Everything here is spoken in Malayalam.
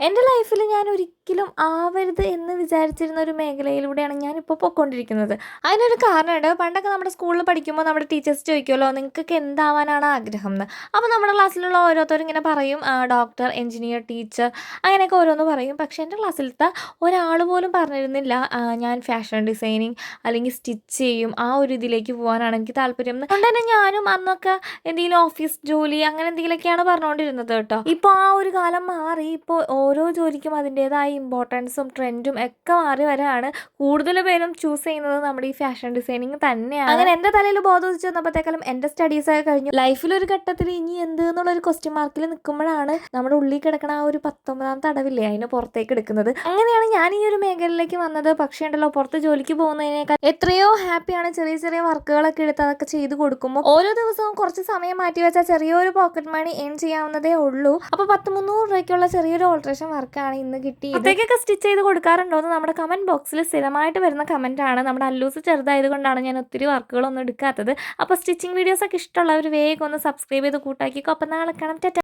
എന്റെ ലൈഫിൽ ഞാൻ ഒരിക്കലും ആവരുത് എന്ന് വിചാരിച്ചിരുന്ന ഒരു മേഖലയിലൂടെയാണ് ഞാനിപ്പോൾ പോയിക്കൊണ്ടിരിക്കുന്നത്. അതിനൊരു കാരണമുണ്ട്. പണ്ടൊക്കെ നമ്മുടെ സ്കൂളിൽ പഠിക്കുമ്പോൾ നമ്മുടെ ടീച്ചേഴ്സ് ചോദിക്കുമല്ലോ നിങ്ങൾക്ക് എന്താവാനാണ് ആഗ്രഹം എന്ന് അപ്പോൾ നമ്മുടെ ക്ലാസ്സിലുള്ള ഓരോരുത്തരും ഇങ്ങനെ പറയും ഡോക്ടർ എഞ്ചിനീയർ ടീച്ചർ അങ്ങനെയൊക്കെ ഓരോന്ന് പറയും. പക്ഷേ എന്റെ ക്ലാസ്സിലത്തെ ഒരാൾ പോലും പറഞ്ഞിരുന്നില്ല ഞാൻ ഫാഷൻ ഡിസൈനിങ് അല്ലെങ്കിൽ സ്റ്റിച്ച് ചെയ്യും. ആ ഒരു ഇതിലേക്ക് പോകാനാണ് എനിക്ക് താല്പര്യം. എന്ന് അതുകൊണ്ട് തന്നെ ഞാനും അന്നൊക്കെ എന്തെങ്കിലും ഓഫീസ് ജോലി അങ്ങനെ എന്തെങ്കിലുമൊക്കെയാണ് പറഞ്ഞുകൊണ്ടിരുന്നത് കേട്ടോ. ഇപ്പോൾ ആ ഒരു കാലം മാറി. ഇപ്പോൾ ഓരോ ജോലിക്കും അതിന്റേതായ ഇമ്പോർട്ടൻസും ട്രെൻഡും ഒക്കെ മാറി വരാണ്. കൂടുതൽ പേരും ചൂസ് ചെയ്യുന്നത് നമ്മുടെ ഈ ഫാഷൻ ഡിസൈനിങ് തന്നെയാണ്. അങ്ങനെ എന്റെ തലയിൽ ബോധം വെച്ച് വന്നപ്പോഴത്തേക്കാളും എന്റെ സ്റ്റഡീസ് ഒക്കെ കഴിഞ്ഞു. ലൈഫിൽ ഒരു ഘട്ടത്തിൽ ഇനി എന്ത് എന്നുള്ളൊരു ക്വസ്റ്റ്യൻ മാർക്കിൽ നിൽക്കുമ്പോഴാണ് നമ്മുടെ ഉള്ളിൽ കിടക്കുന്ന ആ ഒരു പത്തൊമ്പതാം തടവില്ലേ അതിന് പുറത്തേക്ക് എടുക്കുന്നത്. അങ്ങനെയാണ് ഞാൻ ഈ ഒരു മേഖലയിലേക്ക് വന്നത്. പക്ഷേ ഉണ്ടല്ലോ പുറത്ത് ജോലിക്ക് പോകുന്നതിനേക്കാൾ എത്രയോ ഹാപ്പിയാണ് ചെറിയ ചെറിയ വർക്കുകളൊക്കെ എടുത്ത് അതൊക്കെ ചെയ്ത് കൊടുക്കുമ്പോൾ. ഓരോ ദിവസവും കുറച്ച് സമയം മാറ്റി വെച്ചാൽ ചെറിയൊരു പോക്കറ്റ് മണി ഏൺ ചെയ്യാവുന്നതേ ഉള്ളൂ. അപ്പോൾ പത്ത് മുന്നൂറ് രൂപയ്ക്കുള്ള ചെറിയൊരു ഓൾട്രേഷൻ വർക്കാണ് ഇന്ന് അതൊക്കെ സ്റ്റിച്ച് ചെയ്ത് കൊടുക്കാറുണ്ടോ? എന്ന് നമ്മുടെ കമന്റ് ബോക്സിൽ സ്ഥിരമായിട്ട് വരുന്ന കമന്റ് ആണ്. നമ്മുടെ അല്ലൂസ് ചെറുതായത് കൊണ്ടാണ് ഞാൻ ഒത്തിരി വർക്കുകളൊന്നും എടുക്കാത്തത്. അപ്പോൾ സ്റ്റിച്ചിങ് വീഡിയോസൊക്കെ ഇഷ്ടമുള്ളവർ വേഗം ഒന്ന് സബ്സ്ക്രൈബ് ചെയ്ത് കൂട്ടാക്കിക്കോ. അപ്പം നാളെ കാണാം.